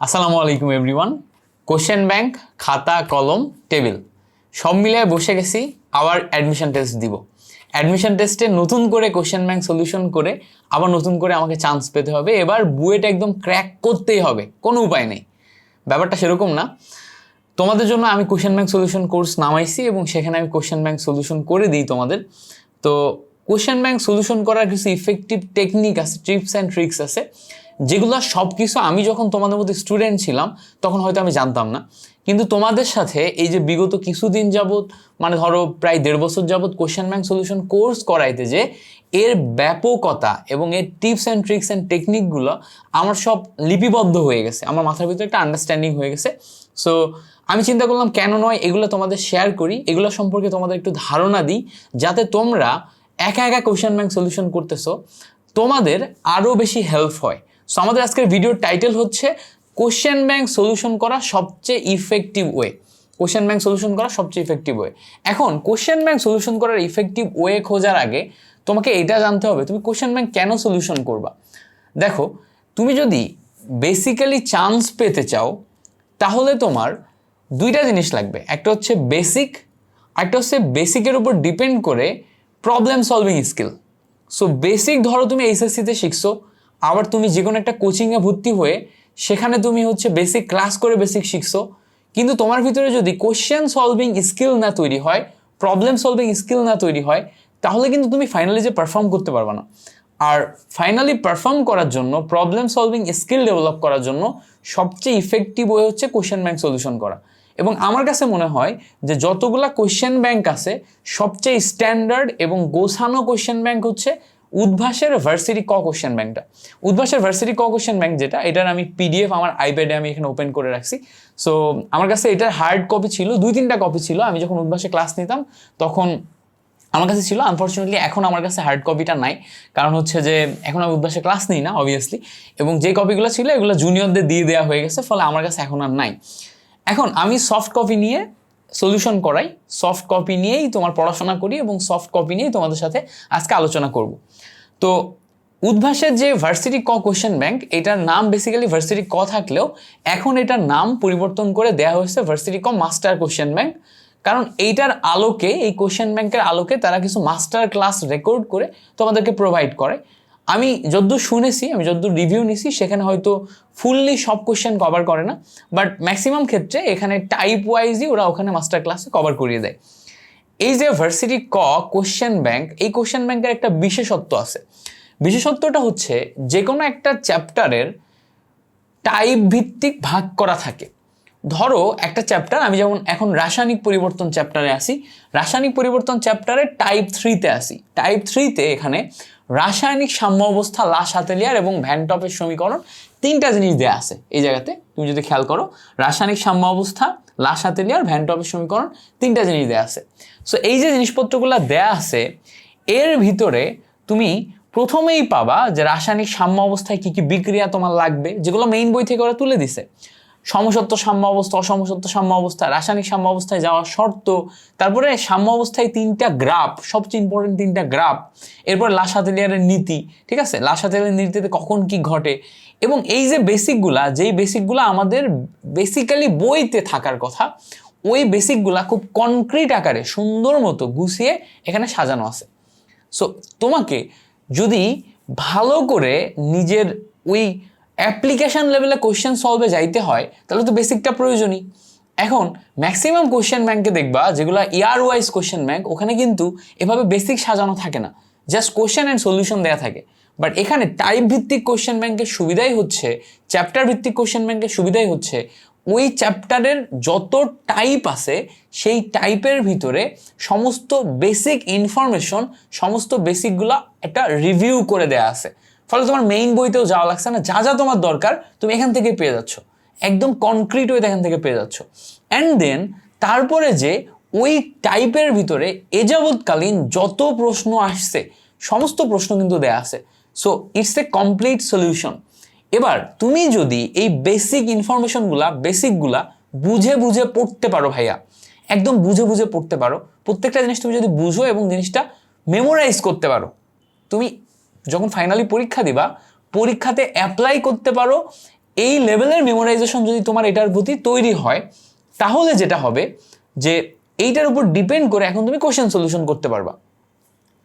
আসসালামু আলাইকুম everyone question bank খাতা, কলম টেবিল সব মিলিয়ে বসে গেছি, আবার অ্যাডমিশন টেস্ট দিব। অ্যাডমিশন টেস্টে নতুন করে কোশ্চেন ব্যাংক সলিউশন করে আবার নতুন করে আমাকে চান্স পেতে হবে। এবার বুয়েটা একদম ক্র্যাক করতেই হবে, কোনো উপায় নেই। ব্যাপারটা সেরকম না। তোমাদের জন্য আমি কোশ্চেন ব্যাংক সলিউশন কোর্স নামাইছি এবং সেখানে আমি কোশ্চেন ব্যাংক সলিউশন করে দিই তোমাদের। তো কোশ্চেন ব্যাংক সলিউশন করার কিছু ইফেক্টিভ টেকনিক আছে ট্রিপস অ্যান্ড ট্রিক্স আছে। যেগুলো সব কিছু আমি যখন তোমাদের মধ্যে স্টুডেন্ট ছিলাম, তখন হয়তো আমি জানতাম না। কিন্তু তোমাদের সাথে এই যে বিগত কিছুদিন যাবৎ মানে ধরো প্রায় দেড় বছর যাবৎ কোশ্চেন ব্যাংক সলিউশন কোর্স করাইতে যে, এর ব্যাপকতা এবং এর টিপস অ্যান্ড ট্রিক্স অ্যান্ড টেকনিকগুলো আমার সব লিপিবদ্ধ হয়ে গেছে। আমার মাথার ভিতরে একটা আন্ডারস্ট্যান্ডিং হয়ে গেছে। সো আমি চিন্তা করলাম, কেন নয় এগুলো তোমাদের শেয়ার করি? এগুলো সম্পর্কে তোমাদের একটু ধারণা দিই, যাতে তোমরা একা একা কোশ্চেন ব্যাংক সলিউশন করতেছো। তোমাদের আরও বেশি হেল্প হয়। সো আমাদের আজকের ভিডিওর টাইটেল হচ্ছে কোশ্চেন ব্যাংক সলিউশন করা সবচেয়ে effective way question bank solution করা সবচেয়ে ইফেক্টিভ ওয়ে এখন কোশ্চেন ব্যাংক সলিউশন করার ইফেক্টিভ ওয়ে খোঁজার আগে তোমাকে এটা জানতে হবে, তুমি কোশ্চেন ব্যাংক কেন সলিউশন করবা? দেখো, তুমি যদি বেসিক্যালি চান্স পেতে চাও, তাহলে তোমার দুইটা জিনিস লাগবে। একটা হচ্ছে বেসিক একটা হচ্ছে বেসিকের উপর ডিপেন্ড করে problem solving skill so basic ধরো তুমি এইচএসসিতে শিখছো আবার তুমি যে কোনো একটা কোচিংয়ে ভর্তি হয়ে সেখানে তুমি হচ্ছে বেসিক ক্লাস করে বেসিক শিখছো। কিন্তু তোমার ভিতরে যদি কোশ্চেন সলভিং স্কিল না তৈরি হয় প্রবলেম সলভিং স্কিল না তৈরি হয়, তাহলে কিন্তু তুমি ফাইনালি যে পারফর্ম করতে পারবে না। আর ফাইনালি পারফর্ম করার জন্য প্রবলেম সলভিং স্কিল ডেভেলপ করার জন্য সবচেয়ে ইফেক্টিভ ওয়ে হচ্ছে কোশ্চেন ব্যাংক সলিউশন করা। এবং আমার কাছে মনে হয় যে যতগুলা কোশ্চেন ব্যাংক আছে, সবচেয়ে স্ট্যান্ডার্ড এবং গোছানো কোশ্চেন ব্যাংক হচ্ছে উদ্ভাসের ভার্সিটি ক কোশ্চেন ব্যাংকটা উদ্ভাসের ভার্সিটি ক কোশ্চেন ব্যাংক যেটা, এটার আমি পিডিএফ আমার আইপ্যাডে আমি এখানে ওপেন করে রাখছি। সো আমার কাছে এটার হার্ড কপি ছিল, দুই তিনটা কপি ছিল। আমি যখন উদ্ভাসে ক্লাস নিতাম, তখন আমার কাছে ছিল আনফর্চুনেটলি এখন আমার কাছে হার্ড কপিটা নাই। কারণ হচ্ছে যে, এখন আমি উদ্ভাসে ক্লাস নিই না অবভিয়াসলি এবং যে কপিগুলো ছিল, এগুলো জুনিয়রদের দিয়ে দেওয়া হয়ে গেছে, ফলে আমার কাছে এখন আর নাই। এখন আমি সফট কপি নিয়ে সলিউশন করাই সফট কপি নিয়েই তোমার পড়াশোনা করি এবং সফট কপি নিয়েই তোমাদের সাথে আজকে আলোচনা করব। তো উদ্ভাসের যে ভার্সিটি ক কোশ্চেন ব্যাংক এটার নাম বেসিক্যালি ভার্সিটি ক থাকলেও এখন এটার নাম পরিবর্তন করে দেওয়া হয়েছে ভার্সিটি ক মাস্টার কোশ্চেন ব্যাংক কারণ এইটার আলোকে, এই কোশ্চেন ব্যাংকের আলোকে তারা কিছু মাস্টার ক্লাস রেকর্ড করে তোমাদেরকে প্রোভাইড করে। আমি যদ্দূর শুনেছি, আমি যদ্দূর রিভিউ নিছি, সেখানে হয়তো ফুললি সব কোশ্চেন কভার করে না বাট ম্যাক্সিমাম ক্ষেত্রে এখানে টাইপ ওয়াইজই ওরা ওখানে মাস্টার ক্লাসে কভার করিয়ে দেয়। এই যে ভার্সিটি ক কোশ্চেন ব্যাংক এই কোশ্চেন ব্যাংকের একটা বিশেষত্ব আছে। বিশেষত্বটা হচ্ছে যে কোনো একটা চ্যাপ্টারের টাইপ ভিত্তিক ভাগ করা থাকে। ধরো একটা চ্যাপ্টার আমি যেমন এখন রাসায়নিক পরিবর্তন চ্যাপ্টারে আসি, রাসায়নিক পরিবর্তন চ্যাপ্টারে টাইপ থ্রিতে আসি। টাইপ থ্রিতে এখানে রাসায়নিক সাম্য অবস্থা লাশ হাতেলিয়ার এবং ভ্যানটপের সমীকরণ তিনটা জিনিস দেয়া আছে এই জায়গাতে। তুমি যদি খেয়াল করো, রাসায়নিক সাম্য অবস্থা লাশ হাতেলিয়ার ভ্যানটপের সমীকরণ তিনটা জিনিস দেয়া আছে। সো এই যে জিনিসপত্রগুলো দেয়া আছে, এর ভিতরে তুমি প্রথমেই পাবা যে রাসায়নিক সাম্য অবস্থায় কী কী বিক্রিয়া তোমার লাগবে, যেগুলো মেইন বই থেকে ওরা তুলে দিছে। সমসত্ব সাম্য অবস্থা, অসমসত্ব সাম্য অবস্থা, রাসায়নিক সাম্য অবস্থায় যাওয়ার শর্ত, তারপরে সাম্য অবস্থায় তিনটা গ্রাফ, সবচেয়ে ইম্পর্টেন্ট তিনটা গ্রাফ, এরপর লাসাতেলিয়ারের নীতি, ঠিক আছে? লাসাতেলিয়ারের নীতিতে কখন কি ঘটে? এবং এই যে বেসিকগুলা যেই বেসিকগুলো আমাদের বেসিক্যালি বইতে থাকার কথা, ওই বেসিকগুলা খুব কনক্রিট আকারে, সুন্দর মতো গুছিয়ে এখানে সাজানো আছে। সো তোমাকে যদি ভালো করে নিজের ওই অ্যাপ্লিকেশন লেভেলে কোশ্চেন সলভে যাইতে হয়, তাহলে তো বেসিকটা প্রয়োজনই। এখন ম্যাক্সিমাম কোশ্চেন ব্যাংকে দেখবা, যেগুলো ইয়ার ওয়াইজ কোশ্চেন ব্যাংক ওখানে কিন্তু এভাবে বেসিক সাজানো থাকে না। জাস্ট কোশ্চেন অ্যান্ড সলিউশন দেওয়া থাকে। বাট এখানে টাইপ ভিত্তিক কোশ্চেন ব্যাংকের সুবিধাই হচ্ছে চ্যাপ্টার ভিত্তিক কোশ্চেন ব্যাংকের সুবিধাই হচ্ছে, ওই চ্যাপ্টারের যত টাইপ আছে, সেই টাইপের ভিতরে সমস্ত বেসিক ইনফরমেশন সমস্ত বেসিকগুলো একটা রিভিউ করে দেয়া আছে। ফলে তোমার মেইন বইতেও যাওয়া লাগছে না। যা যা তোমার দরকার, তুমি এখান থেকে পেয়ে যাচ্ছ। একদম কনক্রিট ওয়ে এখান থেকে পেয়ে যাচ্ছ। অ্যান্ড দেন তারপরে যে ওই টাইপের ভিতরে এ যাবৎকালীন যত প্রশ্ন আসছে, সমস্ত প্রশ্ন কিন্তু দেয়া আছে। So it's a complete solution এবার, তুমি যদি এই বেসিক ইনফরমেশনগুলা বেসিকগুলা বুঝে বুঝে পড়তে পারো ভাইয়া, একদম বুঝে বুঝে পড়তে পারো, প্রত্যেকটা জিনিস তুমি যদি বুঝো এবং জিনিসটা মেমোরাইজ করতে পারো, তুমি যখন ফাইনালি পরীক্ষা দিবা, পরীক্ষাতে অ্যাপ্লাই করতে পারো, এই লেভেলের মেমোরাইজেশন যদি তোমার এটার প্রতি তৈরি হয়, তাহলে যেটা হবে যে এইটার উপর ডিপেন্ড করে এখন তুমি কোশ্চেন সলিউশন করতে পারবা।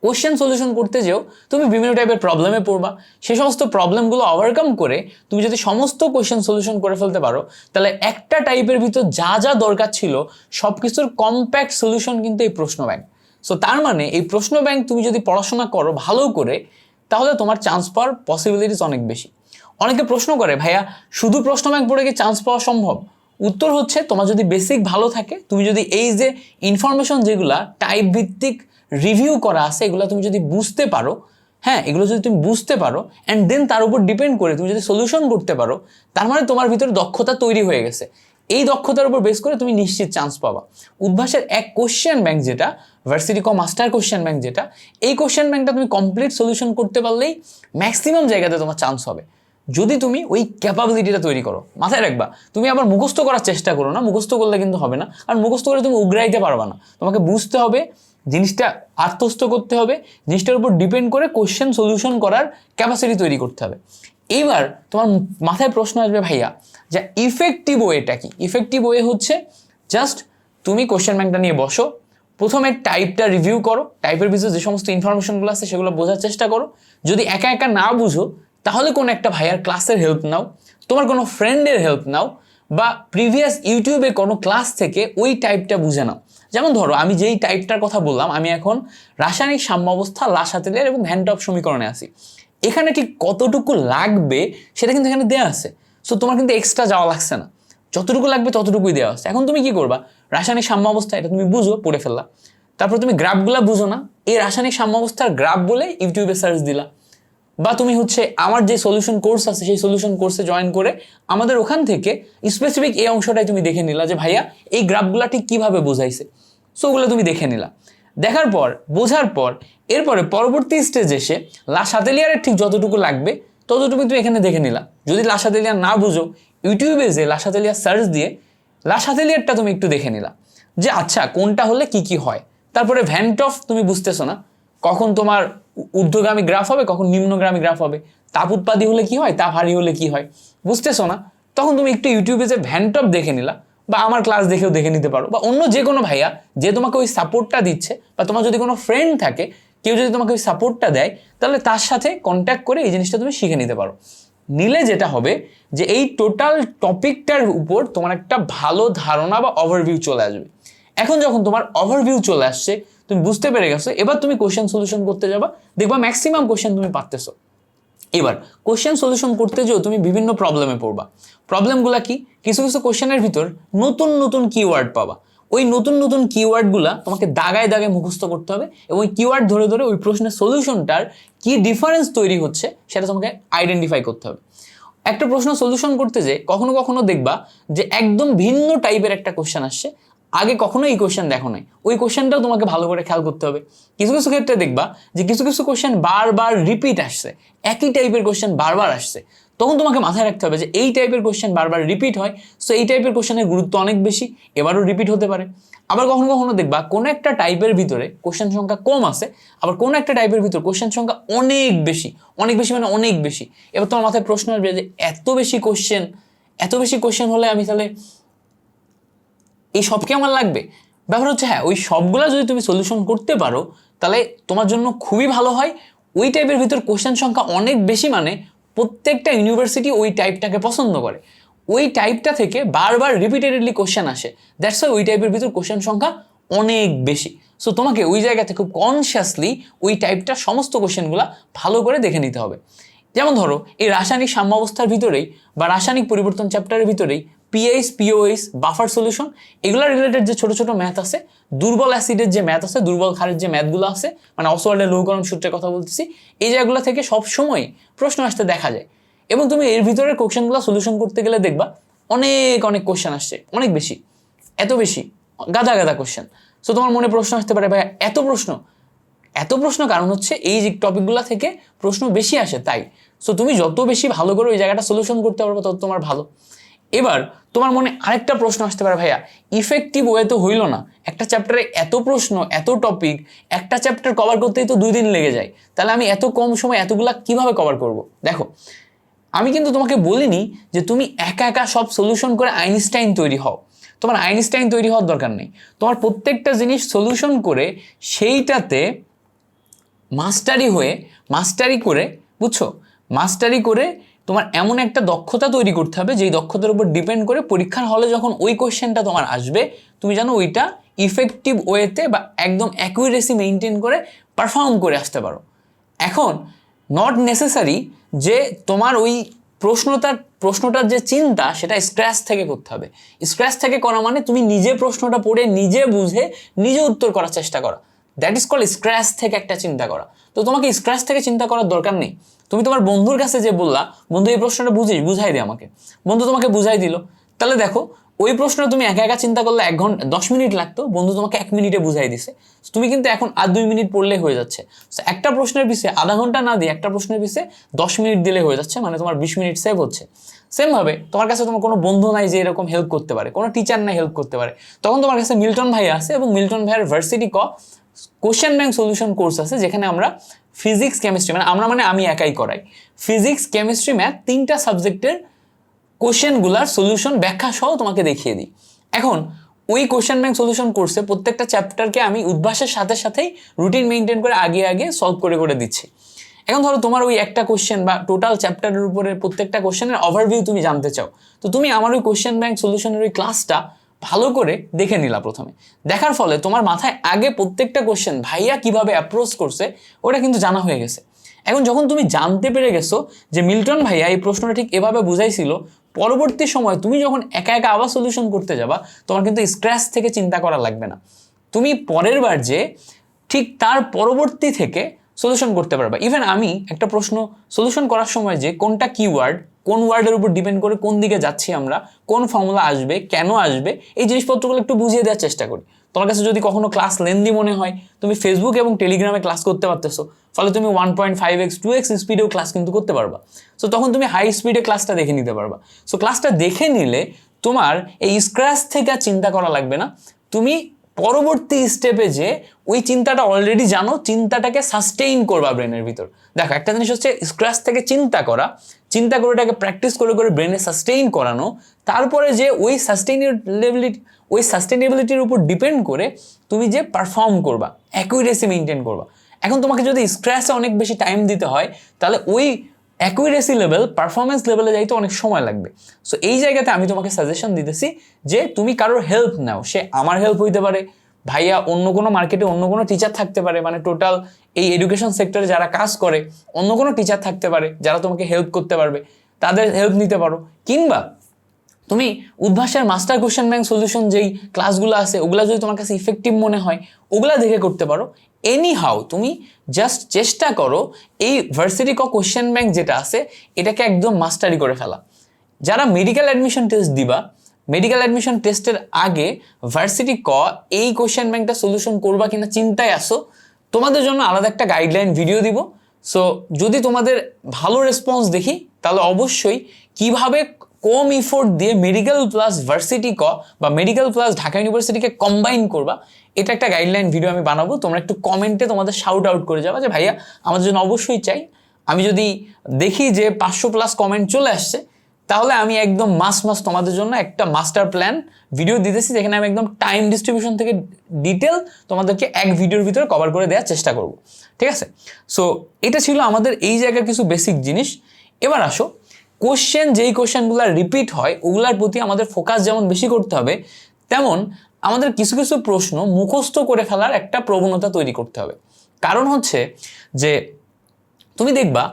কোশ্চেন সলিউশন করতে যেও, তুমি বিভিন্ন টাইপের প্রবলেমে পড়বা। সে সমস্ত প্রবলেমগুলো ওভারকাম করে তুমি যদি সমস্ত কোশ্চেন সলিউশন করে ফেলতে পারো, তাহলে একটা টাইপের ভিতর যা যা দরকার ছিল সব কিছুর কম্প্যাক্ট সলিউশন কিন্তু এই প্রশ্ন ব্যাংক সো তার মানে এই প্রশ্ন ব্যাংক তুমি যদি পড়াশোনা করো ভালো করে তাহলে তোমার চান্স পাওয়ার পসিবিলিটিস অনেক বেশি। অনেকে প্রশ্ন করে, ভাইয়া, শুধু প্রশ্ন ব্যাংক পড়ে কি চান্স পাওয়া সম্ভব? উত্তর হচ্ছে, তোমার যদি বেসিক ভালো থাকে, তুমি যদি এই যে ইনফরমেশন যেগুলা টাইপ ভিত্তিক রিভিউ করা আছে, এগুলো তুমি যদি বুঝতে পারো হ্যাঁ এগুলো যদি তুমি বুঝতে পারো অ্যান্ড দেন তার উপর ডিপেন্ড করে তুমি যদি সলিউশন করতে পারো, তার মানে তোমার ভিতরে দক্ষতা তৈরি হয়ে গেছে। এই দক্ষতার উপর বেস করে তুমি নিশ্চিত চান্স পাবা। উদ্ভাসের এক কোশ্চেন ব্যাংক যেটা ভার্সিটি কম মাস্টার কোশ্চেন ব্যাংক যেটা, এই কোশ্চেন ব্যাংকটা তুমি কমপ্লিট সলিউশন করতে পারলেই ম্যাক্সিমাম জায়গাতে তোমার চান্স হবে। যদি তুমি ওই ক্যাপাবিলিটিটা তৈরি করো, মাথায় রাখবা, তুমি আবার মুখস্থ করার চেষ্টা করো না, মুখস্থ করলে কিন্তু হবে না, আর মুখস্থ করে তুমি উগরাইতে পারবা না। তোমাকে বুঝতে হবে, জিনিসটা আত্মস্থ করতে হবে, জিনিসটার উপর ডিপেন্ড করে কোশ্চেন সলিউশন করার ক্যাপাসিটি তৈরি করতে হবে। এইবার তোমার মাথায় প্রশ্ন আসবে, ভাইয়া, যে ইফেক্টিভ ওয়েটা কি? ইফেক্টিভ ওয়ে হচ্ছে জাস্ট তুমি কোশ্চেন ব্যাংকটা নিয়ে বসো, প্রথমে টাইপটা রিভিউ করো টাইপের বিষয়ে যে সমস্ত ইনফরমেশনগুলো আছে সেগুলো বোঝার চেষ্টা করো। যদি একা একা না বুঝো, তাহলে কোনো একটা ভাইয়ার ক্লাসের হেল্প নাও, তোমার কোনো ফ্রেন্ডের হেল্প নাও, বা প্রিভিয়াস ইউটিউবে কোনো ক্লাস থেকে ওই টাইপটা বুঝে নাও। যেমন ধরো, আমি যেই টাইপটার কথা বললাম, আমি এখন রাসায়নিক সাম্যাবস্থা, লাসাতেলের এবং ভ্যান্টপ সমীকরণে আছি। এখানে ঠিক কতটুকু লাগবে সেটা কিন্তু এখানে দেওয়া আছে। সো তোমার কিন্তু এক্সট্রা যাওয়া লাগছে না। যতটুকু লাগবে ততটুকুই দেওয়া আছে। এখন তুমি কি করবা? রাসায়নিক সাম্যাবস্থা এটা তুমি বুঝো, পড়ে ফেললা। তারপর তুমি গ্রাফগুলা বুঝো না। এই রাসায়নিক সাম্য সাম্যাবস্থার গ্রাফ বলে ইউটিউবে সার্চ দিলা। বা তুমি হচ্ছে আমার যে সলিউশন কোর্স আছে, সেই সলিউশন কোর্সে জয়েন করে আমাদের ওখান থেকে স্পেসিফিক এই অংশটাই তুমি দেখে নিলা যে, ভাইয়া, এই গ্রাফগুলা ঠিক কীভাবে বোঝাইছে? সো ওগুলো তুমি দেখে নিলা। দেখার পর, বোঝার পর, এরপরে পরবর্তী স্টেজ এসে লাসাতেলিয়ারের ঠিক যতটুকু লাগবে ততটুকু তুমি এখানে দেখে নিলা। যদি লাসাতেলিয়ার না বুঝো, ইউটিউবে যে লাসাতেলিয়ার সার্চ দিয়ে লাসাতেলিয়ারটা তুমি একটু দেখে নিলা। যে আচ্ছা কোনটা হলে কি কি হয়? তারপরে ভ্যান্টফ তুমি বুঝতেছো না। কখন তোমার ঊর্ধ্বগামী গ্রাফ হবে, কখন নিম্নগামী গ্রাফ হবে। তাপ উৎপাদী হলে কি হয়? তাপ হারি হলে কি হয়? বুঝতেছো না? তখন তুমি একটু ইউটিউবে যে ভ্যানটপ দেখে নিলা। বা আমার ক্লাস দেখেও দেখে নিতে পারো। বা অন্য যে কোনো ভাইয়া যে তোমাকে ওই সাপোর্টটা দিচ্ছে বা তোমার যদি কোনো ফ্রেন্ড থাকে, কেউ যদি তোমাকে ওই সাপোর্টটা দেয়, তাহলে তার সাথে কন্ট্যাক্ট করে এই জিনিসটা তুমি শিখে নিতে পারো। নিলে যেটা হবে যে এই টোটাল টপিকটার উপর তোমার একটা ভালো ধারণা বা ওভারভিউ চলে আসবে। এখন যখন তোমার ওভারভিউ চলে আসছে, তুমি বুঝতে পেরে গেছো, এবার তুমি কোশ্চেন সলিউশন করতে যাবা, দেখবা ম্যাক্সিমাম কোশ্চেন তুমি পারতেছো। এবার কোশ্চেন সলিউশন করতে যেও তুমি বিভিন্ন প্রবলেমে পড়বা। প্রবলেমগুলো কি? কিছু কিছু কোশ্চেনের ভিতর নতুন নতুন কিওয়ার্ড পাবা। ওই নতুন নতুন কিওয়ার্ডগুলা তোমাকে দাগায় দাগায় মুখস্থ করতে হবে এবং কিওয়ার্ড ধরে ধরে ওই প্রশ্নের সলিউশনটার কি ডিফারেন্স তৈরি হচ্ছে সেটা তোমাকে আইডেন্টিফাই করতে হবে। একটা প্রশ্ন সলিউশন করতে যে কখনো কখনো দেখবা যে একদম ভিন্ন টাইপের একটা কোশ্চেন আসছে। আগে কখনো এই কোশ্চেন দেখো নাই। ওই কোশ্চেনটাও তোমাকে ভালো করে খেয়াল করতে হবে। কিছু কিছু ক্ষেত্রে দেখবা যে কিছু কিছু কোশ্চেন বারবার রিপিট আসছে। একই টাইপের কোশ্চেন বারবার আসছে। তখন তোমাকে মাথায় রাখতে হবে যে এই টাইপের কোশ্চেন বারবার রিপিট হয়। সো এই টাইপের কোশ্চেনের গুরুত্ব অনেক বেশি। এবারও রিপিট হতে পারে। আবার কখনো কখনো দেখবা কোনো একটা টাইপের ভিতরে কোশ্চেন সংখ্যা কম আছে। আবার কোনো একটা টাইপের ভিতরে কোশ্চেন সংখ্যা অনেক বেশি। অনেক বেশি মানে অনেক বেশি। এবার তোমার মাথায় প্রশ্ন আসবে যে এত বেশি কোশ্চেন এত বেশি কোশ্চেন হলে আমি তাহলে এই সব কি আমার লাগবে? ব্যাপার হচ্ছে হ্যাঁ ওই সবগুলো যদি তুমি সলিউশন করতে পারো, তাহলে তোমার জন্য খুবই ভালো হয়। ওই টাইপের ভিতর কোশ্চেন সংখ্যা অনেক বেশি মানে প্রত্যেকটা ইউনিভার্সিটি ওই টাইপটাকে পছন্দ করে। ওই টাইপটা থেকে বারবার রিপিটেডলি কোশ্চেন আসে। দ্যাটস ওয়াই ওই টাইপের ভিতর কোশ্চেন সংখ্যা অনেক বেশি। সো তোমাকে ওই জায়গাতে খুব কনসিয়াসলি ওই টাইপটা সমস্ত কোশ্চেনগুলো ভালো করে দেখে নিতে হবে। যেমন ধরো, এই রাসায়নিক সাম্যাবস্থার ভিতরেই বা রাসায়নিক পরিবর্তন চ্যাপ্টারের ভিতরেই P H P O H buffer solution এগুলো রিলেটেড যে ছোট ছোট ম্যাথ আছে, দুর্বল অ্যাসিডের যে ম্যাথ আছে, দুর্বল ক্ষারের যে ম্যাথগুলো আছে মানে অসওয়ার্ডের লৌহকরণ সূত্রের কথা বলতেছি, এই জায়গাগুলো থেকে সব সময় প্রশ্ন আসতে দেখা যায়। এবং তুমি এর ভিতরের কোশ্চেনগুলো সলিউশন করতে গেলে দেখবা, অনেক অনেক কোশ্চেন আসছে, অনেক বেশি, এত বেশি, গাদা গাদা কোশ্চেন সো তোমার মনে প্রশ্ন আসতে পারে ভাই এত প্রশ্ন। এত প্রশ্ন কারণ হচ্ছে এই যে টপিকগুলো থেকে প্রশ্ন বেশি আসে, তাই। সো তুমি যত বেশি ভালো করে ওই জায়গাটা সলিউশন করতে পারবে, তত তোমার ভালো। এবার তোমার মনে আরেকটা প্রশ্ন আসতে পারে, ভাইয়া। ইফেক্টিভ ওয়ে তো হইল না। একটা চ্যাপ্টারে এত প্রশ্ন, এত টপিক একটা চ্যাপ্টার কভার করতেই তো দুই দিন লেগে যায়। তাহলে আমি এত কম সময় এতগুলা কীভাবে কভার করব? দেখো, আমি কিন্তু তোমাকে বলিনি যে তুমি একা একা সব সলিউশন করে আইনস্টাইন তৈরি হও। তোমার আইনস্টাইন তৈরি হওয়ার দরকার নেই। তোমার প্রত্যেকটা জিনিস সলিউশন করে সেইটাতে মাস্টারি হয়ে মাস্টারি করে, বুঝছ? মাস্টারি করে তোমার এমন একটা দক্ষতা তৈরি করতে হবে, যেই দক্ষতার উপর ডিপেন্ড করে পরীক্ষার হলে যখন ওই কোয়েশ্চেনটা তোমার আসবে, তুমি জানো ওইটা ইফেক্টিভ ওয়েতে বা একদম অ্যাকুরেসি মেনটেন করে পারফর্ম করে আসতে পারো। এখন নট নেসেসারি যে তোমার ওই প্রশ্নটার প্রশ্নটার যে চিন্তা, সেটা স্ক্র্যাচ থেকে করতে হবে। স্ক্র্যাচ থেকে করা মানে তুমি নিজে প্রশ্নটা পড়ে, নিজে বুঝে, নিজে উত্তর করার চেষ্টা করা। দ্যাট ইজ কল স্ক্র্যাচ থেকে একটা চিন্তা করা। তো তোমাকে স্ক্র্যাচ থেকে চিন্তা করার দরকার নেই। তুমি তোমার বন্ধুর কাছে যে বললা, বন্ধু, এই প্রশ্নটা বুঝিস, বুঝাই দে আমাকে। বন্ধু তোমাকে বুঝাই দিল। তাহলে দেখো, ওই প্রশ্নটা তুমি একা একা চিন্তা করলে এক ঘণ্টা, দশ মিনিট লাগতো, বন্ধু তোমাকে এক মিনিটে বুঝাই দিছে। তুমি কিন্তু এখন আর দুই মিনিট পড়লে হয়ে যাচ্ছে। একটা প্রশ্নের পিছিয়ে আধা ঘণ্টা না দিয়ে একটা প্রশ্নের পিছিয়ে দশ মিনিট দিলে হয়ে যাচ্ছে মানে তোমার বিশ মিনিট সেভ হচ্ছে। সেমভাবে তোমার কাছে তোমার কোনো বন্ধু নাই যে এরকম হেল্প করতে পারে, কোনো টিচার নাই হেল্প করতে পারে। তখন তোমার কাছে মিল্টন ভাই আছে এবং মিল্টন ভাইয়ের ভার্সিটি ক কোশ্চেন ব্যাংক সলিউশন কোর্স আছে যেখানে আমরা ফিজিক্স কেমিস্ট্রি মানে আমরা মানে আমি একাই করাই। ফিজিক্স কেমিস্ট্রি ম্যাথ তিনটা সাবজেক্টের কোশ্চেনগুলার সলিউশন ব্যাখ্যা সহ তোমাকে দেখিয়ে দিই। এখন, ওই কোশ্চেন ব্যাংক সলিউশন কোর্সে প্রত্যেকটা চ্যাপ্টারকে আমি উদ্ভাসের সাথে সাথেই রুটিন মেনটেন করে আগে আগে সলভ করে করে দিচ্ছি। এখন ধরো তোমার ওই একটা কোশ্চেন বা টোটাল চ্যাপ্টারের উপরে প্রত্যেকটা কোশ্চেনের ওভারভিউ তুমি জানতে চাও। তো তুমি আমার ওই কোশ্চেন ব্যাংক সলিউশনের ওই ক্লাসটা ভালো করে দেখে নিলা প্রথমে। দেখার ফলে তোমার মাথায় আগে প্রত্যেকটা কোশ্চেন ভাইয়া কীভাবে অ্যাপ্রোচ করছে, ওটা কিন্তু জানা হয়ে গেছে। এখন যখন তুমি জানতে পেরে গেছো যে মিল্টন ভাইয়া এই প্রশ্নটা ঠিক এভাবে বুঝাইছিল, পরবর্তী সময় তুমি যখন একা একা আবার সলিউশন করতে যাবা, তোমার কিন্তু স্ক্র্যাচ থেকে চিন্তা করা লাগবে না। তুমি পরের বার যে ঠিক তার পরবর্তী থেকে সলিউশন করতে পারবা। ইভেন আমি একটা প্রশ্ন সলিউশন করার সময় যে কোনটা কিওয়ার্ড কোন ওয়ার্ডের উপর ডিপেন্ড করে কোন দিকে যাচ্ছি আমরা, কোন ফর্মুলা আসবে, কেন আসবে, এই জিনিসপত্রগুলো একটু বুঝিয়ে দেওয়ার চেষ্টা করি। তোমার কাছে যদি কখনো ক্লাস লেন্দি মনে হয়, তুমি ফেসবুক এবং টেলিগ্রামে ক্লাস করতে পারতেছো, ফলে তুমি one point five x two x স্পিডেও class কিন্তু করতে পারবা। সো তখন তুমি হাই স্পিডে ক্লাসটা দেখে নিতে পারবা। সো ক্লাসটা দেখে নিলে তোমার এই স্ক্র্যাচ থেকে আর চিন্তা করা লাগবে না। তুমি পরবর্তী স্টেপে যে ওই চিন্তাটা অলরেডি জানো, চিন্তাটাকে সাস্টেইন করবা ব্রেনের ভিতর। দেখো, একটা জিনিস হচ্ছে স্ক্র্যাচ থেকে চিন্তা করা, চিন্তা করে ওটাকে প্র্যাকটিস করে করে ব্রেনে সাস্টেইন করানো, তারপরে যে ওই সাস্টেইনেবিলিটি ওই সাস্টেনেবিলিটির উপর ডিপেন্ড করে তুমি যে পারফর্ম করবা অ্যাকুরেসি মেনটেন করবা। এখন তোমাকে যদি স্ক্র্যাচে অনেক বেশি টাইম দিতে হয়, তাহলে ওই অ্যাকুরেসি লেভেল পারফরমেন্স লেভেলে যাইতে অনেক সময় লাগবে। সো এই জায়গাতে আমি তোমাকে সাজেশন দিতেছি যে তুমি কারোর হেল্প নাও। সে আমার হেল্প হইতে পারে, ভাইয়া অন্য কোনো মার্কেটে অন্য কোনো টিচার থাকতে পারে মানে টোটাল এই এডুকেশন সেক্টরে যারা কাজ করে, অন্য কোনো টিচার থাকতে পারে, যারা তোমাকে হেল্প করতে পারবে, তাদের হেল্প নিতে পারো। কিংবা তুমি উদ্ভাসের মাস্টার কোশ্চেন ব্যাংক সলিউশন যেই ক্লাসগুলো আছে, ওগুলো যদি তোমার কাছে ইফেক্টিভ মনে হয়, ওগুলা দেখে করতে পারো। এনি হাউ তুমি জাস্ট চেষ্টা করো এই ভার্সিটি ক কোশ্চেন ব্যাংক যেটা আছে, এটাকে একদম মাস্টারি করে ফেলা। যারা মেডিকেল অ্যাডমিশন টেস্ট দিবা মেডিকেল অ্যাডমিশন টেস্টের আগে ভার্সিটি ক এই কোশ্চেন ব্যাংকটা সলিউশন করবা কিনা চিন্তায় আসো তোমাদের জন্য আলাদা একটা গাইডলাইন ভিডিও দিব। সো যদি তোমাদের ভালো রেসপন্স দেখি, তাহলে অবশ্যই কীভাবে কম ইফোর্ট দিয়ে মেডিকেল প্লাস ভার্সিটি ক বা মেডিকেল প্লাস ঢাকা ইউনিভার্সিটিকে কম্বাইন করবা, এটা একটা গাইডলাইন ভিডিও আমি বানাবো। তোমরা একটু কমেন্টে তোমাদের শাউট আউট করে যাবা যে, ভাইয়া, আমাদের জন্য অবশ্যই চাই। আমি যদি দেখি যে পাঁচশো প্লাস কমেন্ট চলে আসছে, তাহলে আমি একদম মাস মাস তোমাদের জন্য একটা মাস্টার প্ল্যান ভিডিও দিতেছি, যেখানে আমি একদম টাইম ডিস্ট্রিবিউশন থেকে ডিটেল তোমাদেরকে এক ভিডিওর ভিতরে কভার করে দেওয়ার চেষ্টা করব। ঠিক আছে? সো এটা ছিল আমাদের এই জায়গার কিছু বেসিক জিনিস। এবার আসো কোশ্চেন যেই কোশ্চেনগুলো রিপিট হয়, ওগুলার প্রতি আমাদের ফোকাস যেমন বেশি করতে হবে, তেমন আমাদের কিছু কিছু প্রশ্ন মুখস্থ করে ফেলার একটা প্রবণতা তৈরি করতে হবে। কারণ হচ্ছে যে, তুমি দেখবা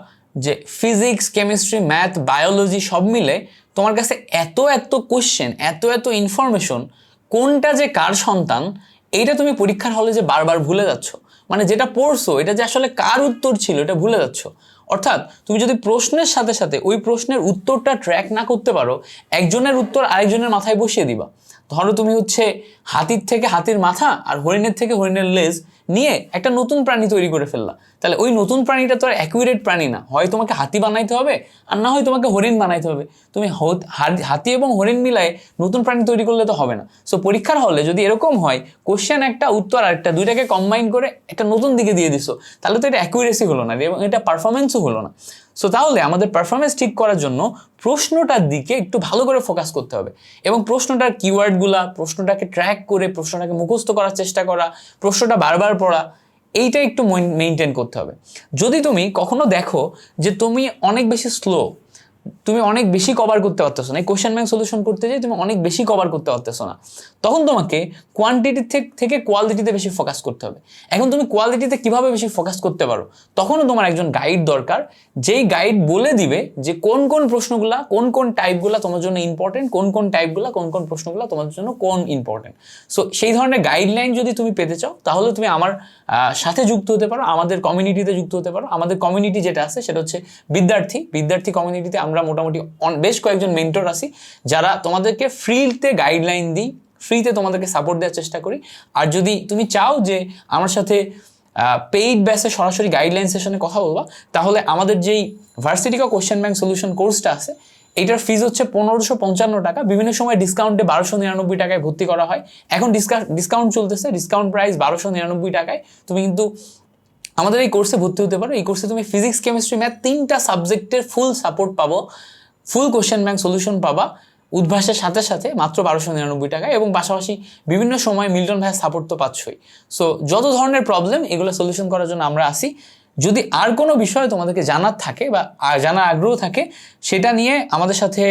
যে ফিজিক্স কেমিস্ট্রি ম্যাথ বায়োলজি সব মিলে তোমার কাছে এত এত কোশ্চেন এত এত ইনফরমেশন কোনটা যে কার সন্তান, এইটা তুমি পরীক্ষার হলে যে বারবার ভুলে যাচ্ছ। মানে যেটা পড়ছো, এটা যে আসলে কার উত্তর ছিল, এটা ভুলে যাচ্ছ। অর্থাৎ তুমি যদি প্রশ্নের সাথে সাথে ওই প্রশ্নের উত্তরটা ট্র্যাক না করতে পারো, একজনের উত্তর আরেকজনের মাথায় বসিয়ে দিবা। ধরো তুমি হচ্ছে হাতির থেকে হাতির মাথা আর হরিণের থেকে হরিণের লেজ নিয়ে একটা নতুন প্রাণী তৈরি করে ফেললা। তাহলে ওই নতুন প্রাণীটা তো আর অ্যাকুরেট প্রাণী না। হয় তোমাকে হাতি বানাইতে হবে, আর না হয় তোমাকে হরিণ বানাইতে হবে। তুমি হত- এবং হরিণ মিলায় নতুন প্রাণী তৈরি করলে তো হবে না। সো পরীক্ষার হলে যদি এরকম হয় কোশ্চেন একটা, উত্তর আর একটা দুইটাকে কম্বাইন করে একটা নতুন দিকে দিয়ে দিছো, তাহলে তো এটা অ্যাকুরেসি হলো না, এবং এটা পারফরমেন্সও হলো না। সো তাহলে আমাদের পারফরমেন্স ঠিক করার জন্য প্রশ্নটার দিকে একটু ভালো করে ফোকাস করতে হবে। এবং প্রশ্নটার কিওয়ার্ডগুলা প্রশ্নটাকে ট্র্যাক করে, প্রশ্নটাকে মুখস্থ করার চেষ্টা করা, প্রশ্নটা বারবার পড়া এইটা একটু মেনটেন করতে হবে। যদি তুমি কখনো দেখো যে তুমি অনেক বেশি স্লো তুমি অনেক বেশি কভার করতে পারতেছো না। এই কোশ্চেন ব্যাংক সলিউশন করতে যাই তুমি অনেক বেশি কভার করতে পারতেছো না। তখন তোমাকে কোয়ান্টিটি থেকে কোয়ালিটিতে বেশি ফোকাস করতে হবে। এখন তুমি কোয়ালিটিতে কীভাবে বেশি ফোকাস করতে পারো, তখনও তোমার একজন গাইড দরকার। যেই গাইড বলে দিবে যে কোন কোন প্রশ্নগুলা, কোন কোন টাইপগুলা তোমার জন্য ইম্পর্টেন্ট কোন কোন টাইপগুলা কোন কোন প্রশ্নগুলা তোমার জন্য কোন ইম্পর্টেন্ট সো সেই ধরনের গাইডলাইন যদি তুমি পেতে চাও, তাহলে তুমি আমার সাথে যুক্ত হতে পারো, আমাদের কমিউনিটিতে যুক্ত হতে পারো। আমাদের কমিউনিটি যেটা আছে, সেটা হচ্ছে বিদ্যার্থী। বিদ্যার্থী কমিউনিটিতে আমরা মোটামুটি বেশ কয়েকজন মেন্টর আছি, যারা তোমাদেরকে ফ্রিতে গাইডলাইন দিই ফ্রিতে তোমাদেরকে সাপোর্ট দেওয়ার চেষ্টা করি। আর যদি তুমি চাও যে আমার সাথে পেইড ব্যাসে সরাসরি গাইডলাইন সেশনে কথা বলবা, তাহলে আমাদের যেই ভার্সিটিকা কোশ্চেন ব্যাংক সলিউশন কোর্সটা আছে, এটার ফিজ হচ্ছে পনেরোশো পঞ্চান্ন টাকা। বিভিন্ন সময় ডিসকাউন্টে বারোশো নিরানব্বই টাকায় ভর্তি করা হয়। এখন ডিসকাউন্ট চলতেছে ডিসকাউন্ট প্রাইস বারোশো নিরানব্বই টাকায়। তুমি কিন্তু আমাদের এই কোর্সে ভর্তি হতে পারো। এই কোর্সে তুমি ফিজিক্স কেমিস্ট্রি ম্যাথ তিনটা সাবজেক্টের ফুল সাপোর্ট পাবো। ফুল কোশ্চেন ব্যাংক সলিউশন পাবা উদ্ভাসের সাথে সাথে মাত্র বারোশো নিরানব্বই টাকা এবং পাশাপাশি বিভিন্ন সময় মিল্টন ভাইয়ের সাপোর্ট তো পাচ্ছই। সো যত ধরনের প্রবলেম এগুলো সলিউশন করার জন্য আমরা আসি। যদি আর কোনো বিষয় তোমাদেরকে জানার থাকে বা জানার আগ্রহ থাকে, সেটা নিয়ে আমাদের সাথে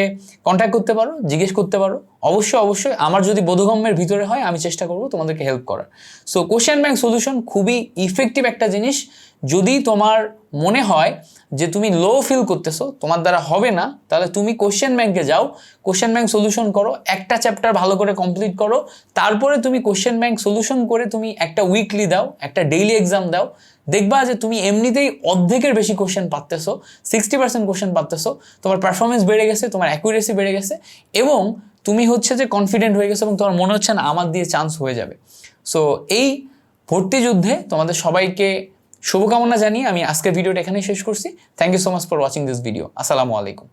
কন্ট্যাক্ট করতে পারো, জিজ্ঞেস করতে পারো। অবশ্যই অবশ্যই। আমার যদি বোধগম্যের ভিতরে হয়, আমি চেষ্টা করব তোমাদেরকে হেল্প করার। সো কোশ্চেন ব্যাংক সলিউশন খুবই ইফেক্টিভ একটা জিনিস। যদি তোমার মনে হয় যে তুমি লো ফিল করতেছো, তোমার দ্বারা হবে না, তাহলে তুমি কোশ্চেন ব্যাংকে যাও। কোশ্চেন ব্যাংক সলিউশন করো, একটা চ্যাপ্টার ভালো করে কমপ্লিট করো। তারপরে তুমি কোশ্চেন ব্যাংক সলিউশন করে তুমি একটা উইকলি দাও, একটা ডেইলি এক্সাম দাও। দেখবা যে তুমি এমনিতেই অর্ধেকের বেশি কোশ্চেন পারতেছো সিক্সটি পার্সেন্ট কোশ্চেন পারতেছো। তোমার পারফরমেন্স বেড়ে গেছে, তোমার অ্যাকুরেসি বেড়ে গেছে। এবং তুমি হচ্ছে যে কনফিডেন্ট হয়ে গেছো এবং তোমার মনে হচ্ছে না আমার দিয়ে চান্স হয়ে যাবে। সো এই ভর্তি যুদ্ধে তোমাদের সবাইকে শুভকামনা জানিয়ে আমি আজকের ভিডিওটা এখানেই শেষ করছি। Thank you so much for watching this video আসসালামু আলাইকুম